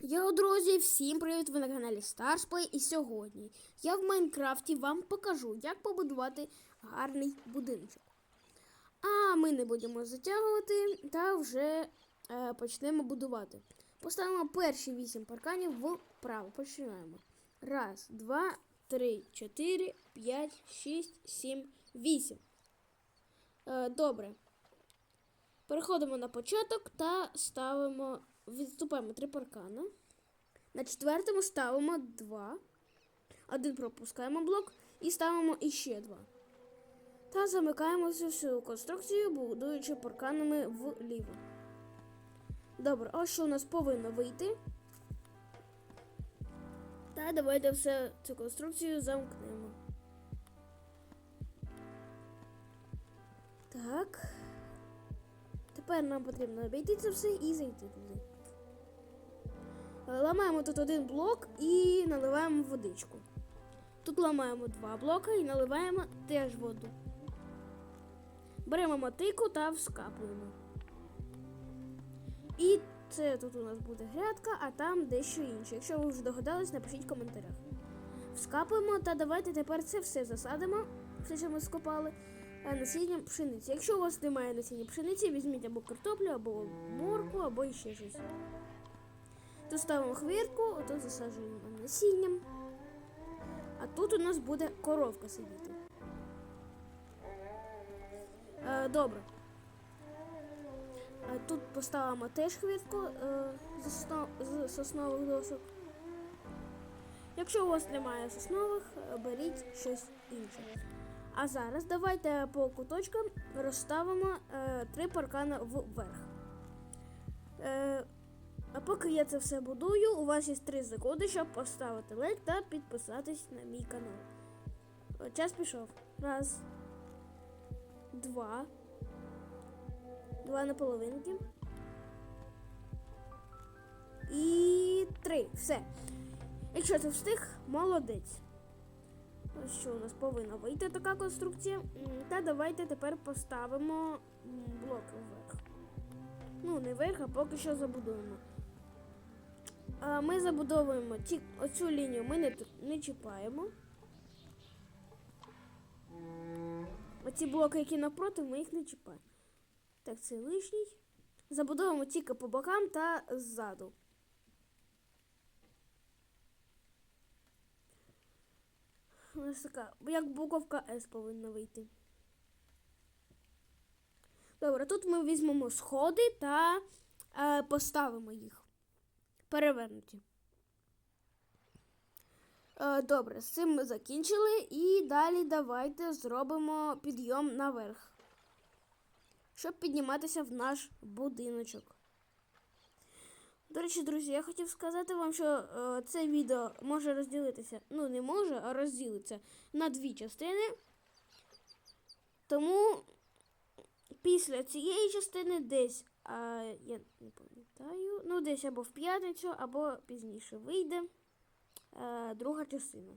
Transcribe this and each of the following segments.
Йо, друзі, всім привіт! Ви на каналі Starsplay і сьогодні я в Майнкрафті вам покажу, як побудувати гарний будиночок. А ми не будемо затягувати та вже е, почнемо будувати. Поставимо перші вісім парканів вправо. Починаємо. Раз, два, три, чотири, п'ять, шість, сім, вісім. Е, добре. Переходимо на початок та ставимо, відступаємо три паркана. На четвертому ставимо два. Один пропускаємо блок і ставимо іще два. Та замикаємо всю конструкцію, будуючи парканами вліво. Добре, ось що у нас повинно вийти. Та давайте все цю конструкцію замкнемо. Так. Тепер нам потрібно обійти це все і зайти туди. Ламаємо тут один блок і наливаємо водичку. Тут ламаємо два блоки і наливаємо теж воду. Беремо мотику та вскапуємо. І це тут у нас буде грядка, а там дещо інше. Якщо ви вже догадались, напишіть в коментарях. Вскапуємо та давайте тепер це все засадимо, все, що ми скопали, е, насінням пшениці. Якщо у вас немає насіння пшениці, візьміть або картоплю, або морку, або ще щось. Тут ставимо хвіртку, тут засаджуємо насінням. А тут у нас буде коровка сидіти. Е, добре. Е, тут поставимо теж хвіртку е, з, сосно- з соснових досок. Якщо у вас немає соснових, е, беріть щось інше. А зараз давайте по куточкам розставимо е, три паркани вверх. Е, а поки я це все будую, у вас є 3 секунди, щоб поставити лайк та підписатись на мій канал. О, Час пішов. Раз. Два. Два на половинки. І три. Все. Якщо ти встиг, молодець. Ось що у нас повинна вийти така конструкція. Та давайте тепер поставимо м, блоки вверх. Ну, не вверх, а поки що забудуємо. Ми забудовуємо ті, оцю лінію, ми не, не чіпаємо. Оці блоки, які напроти, ми їх не чіпаємо. Так, це лишній. Забудовуємо тільки по бокам та ззаду. Ось така, як буковка S повинна вийти. Добре, тут ми візьмемо сходи та е, поставимо їх. Перевернуті. Е, добре, з цим ми закінчили. І далі давайте зробимо підйом наверх. Щоб підніматися в наш будиночок. До речі, друзі, я хотів сказати вам, що е, це відео може розділитися. Ну, не може, а розділиться на дві частини. Тому після цієї частини десь, а, я не пам'ятаю, ну десь або в п'ятницю, або пізніше вийде е, друга частина.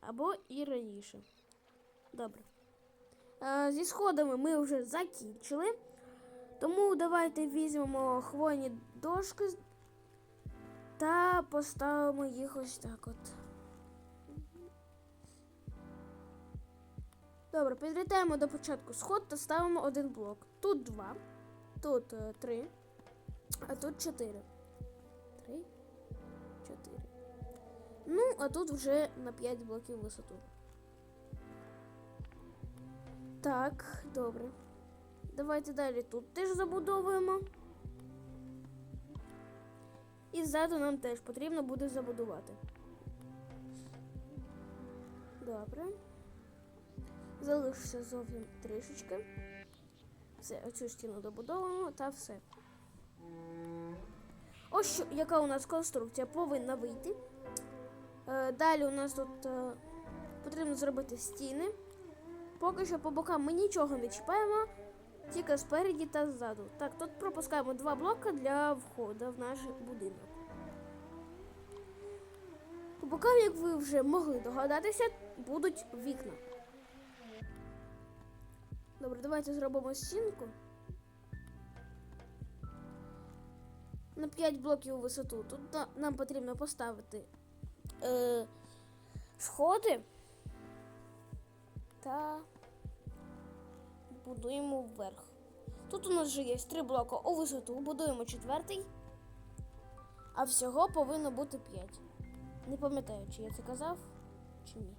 Або і раніше. Добре. Е, зі сходами ми вже закінчили. Тому давайте візьмемо хвойні дошки та поставимо їх ось так от. Добре, підлітаємо до початку сход та ставимо один блок. Тут два, тут е, три, а тут чотири. Три, чотири. Ну, а тут вже на 5 блоків висоту. Так, добре. Давайте далі тут теж забудовуємо. І ззаду нам теж потрібно буде забудувати. Добре. Залишиться зовсім трішечки. Все, оцю стіну добудовуємо та все. Ось яка у нас конструкція повинна вийти. Е, далі у нас тут е, потрібно зробити стіни. Поки що по бокам ми нічого не чіпаємо, тільки спереді та ззаду. Так, тут пропускаємо два блоки для входу в наш будинок. По бокам, як ви вже могли догадатися, будуть вікна. Добре, давайте зробимо стінку. На 5 блоків у висоту. Тут на- нам потрібно поставити е, сходи та будуємо вверх. Тут у нас вже є три блоки у висоту, будуємо четвертий, а всього повинно бути 5. Не пам'ятаю, чи я це казав, чи ні.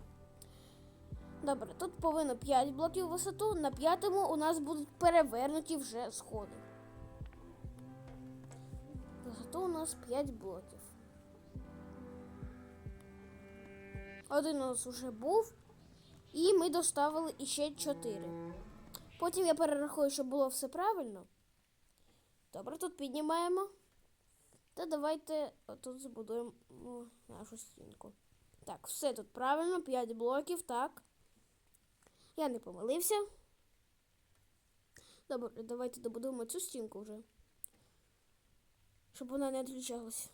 Добре, тут повинно 5 блоків висоту, на п'ятому у нас будуть перевернуті вже сходи. Висоту у нас 5 блоків. Один у нас вже був, і ми доставили іще 4. Потім я перерахую, щоб було все правильно. Добре, тут піднімаємо. Та давайте тут збудуємо ну, нашу стінку. Так, все тут правильно, 5 блоків, так. Я не помилився. Добре, давайте добудуємо цю стінку вже. Щоб вона не відключалась.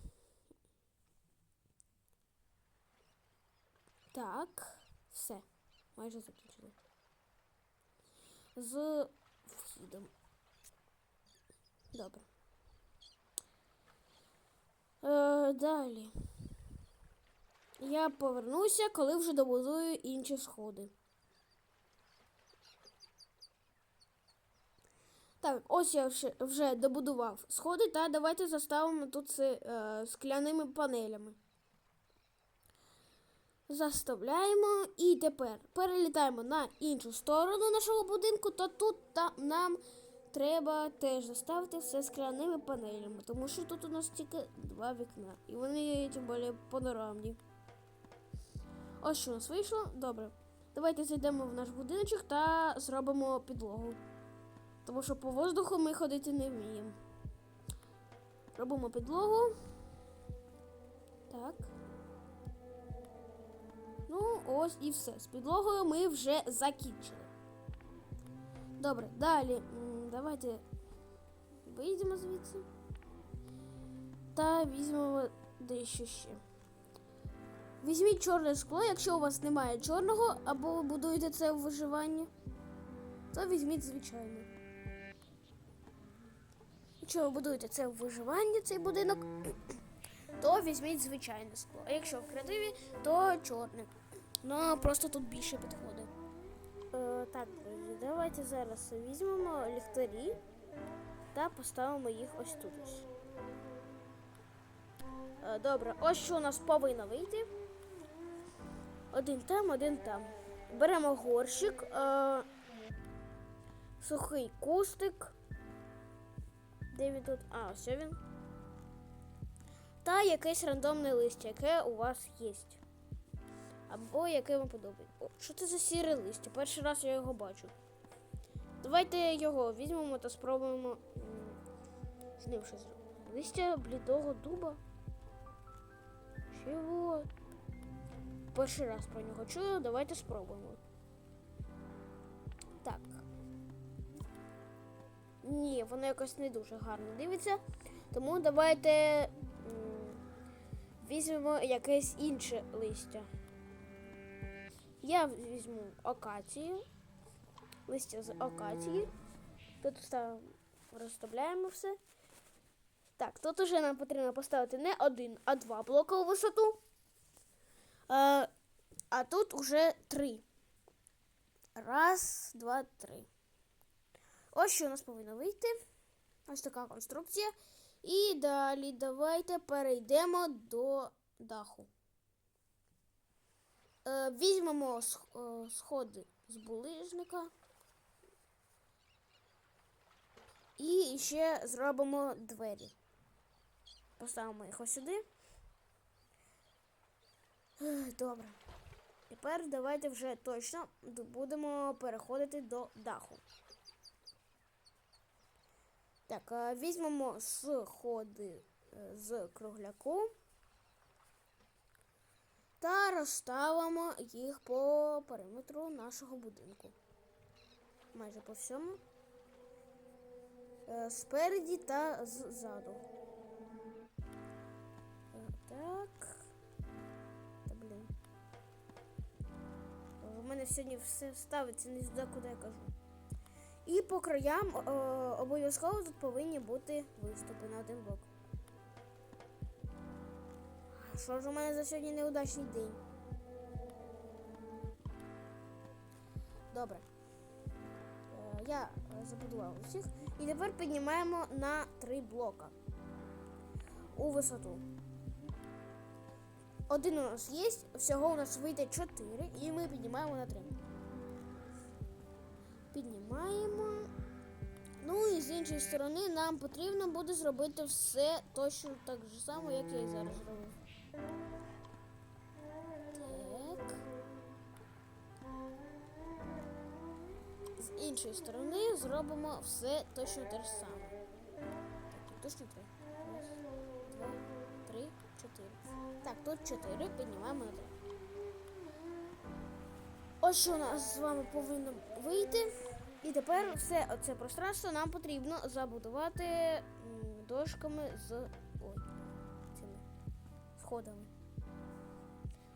Так, все. Майже закінчили. З вхідом. Добре. Е, далі. Я повернуся, коли вже добудую інші сходи. Так, ось я вже, добудував сходи, та давайте заставимо тут це е, скляними панелями. Заставляємо і тепер перелітаємо на іншу сторону нашого будинку, та тут та, нам треба теж заставити все скляними панелями, тому що тут у нас тільки два вікна, і вони тим більше панорамні. Ось що у нас вийшло. Добре. Давайте зайдемо в наш будиночок та зробимо підлогу. Тому що по воздуху ми ходити не вміємо. Робимо підлогу. Так. Ну, ось і все. З підлогою ми вже закінчили. Добре, далі. Давайте вийдемо звідси. Та візьмемо дещо ще. Візьміть чорне скло, якщо у вас немає чорного, або ви будуєте це в виживанні, то візьміть звичайне. Якщо ви будуєте це в виживанні, цей будинок, то візьміть звичайне скло. А якщо в креативі, то чорне. Ну, просто тут більше підходить. Е, так, друзі, давайте зараз візьмемо ліхтарі та поставимо їх ось тут. Е, добре, ось що у нас повинно вийти. Один там, один там. Беремо горщик, е, сухий кустик. Де він тут? А, ось він. Та якесь рандомне листя, яке у вас є. Або яке вам подобається. О, що це за сіре листя? Перший раз я його бачу. Давайте його візьмемо та спробуємо з ним щось зробити. Листя блідого дуба. Чого? Перший раз про нього чую, давайте спробуємо. Ні, воно якось не дуже гарно дивиться. Тому давайте візьмемо якесь інше листя. Я візьму акацію. Листя з акації. Тут розставляємо все. Так, тут уже нам потрібно поставити не один, а два блоки у висоту. А, а тут уже три. Раз, два, три. Ось що у нас повинно вийти. Ось така конструкція. І далі давайте перейдемо до даху. Е, візьмемо е, сходи з булижника. І ще зробимо двері. Поставимо їх ось сюди. Добре. Тепер давайте вже точно будемо переходити до даху. Так, візьмемо сходи е, з кругляку та розставимо їх по периметру нашого будинку. Майже по всьому. Е, Спереді та ззаду. Е, Так. Та блін. Е, У мене сьогодні все ставиться не туди, куди я кажу. І по краям е, обов'язково тут повинні бути виступи на один блок. що ж у мене за сьогодні неудачний день? Добре. Е, Я забудував усіх. І тепер піднімаємо на три блока у висоту. Один у нас є, всього у нас вийде 4, і ми піднімаємо на 3. Піднімаємо. Ну і з іншої сторони нам потрібно буде зробити все точно так же само, як я і зараз зробив. Так. З іншої сторони зробимо все точно те ж саме. Точно три. Раз, два, три, чотири. Так, тут чотири, піднімаємо на три. Ось що у нас з вами повинно вийти. І тепер все це пространство нам потрібно забудувати дошками з ой, цими сходами.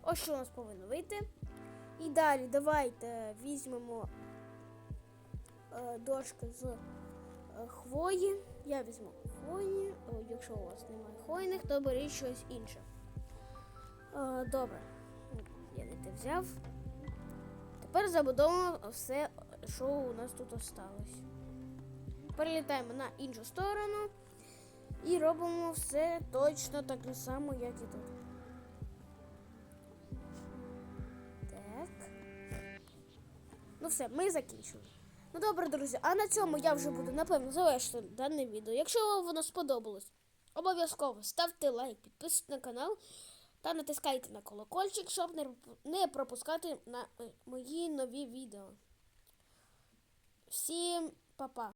Ось що у нас повинно вийти. І далі давайте візьмемо е, дошки з е, хвої. Я візьму. О, якщо у вас немає хвойних, то беріть щось інше. Е, добре. Я не те взяв. Тепер забудовуємо все, що у нас тут осталось. Перелітаємо на іншу сторону і робимо все точно так само, як і тут. Так. Ну все, ми закінчили. Ну добре, друзі, а на цьому я вже буду напевно завершити дане відео. Якщо вам воно сподобалось, обов'язково ставте лайк, підписуйтесь на канал та натискайте на колокольчик, щоб не пропускати на е, мої нові відео. Всім па-па!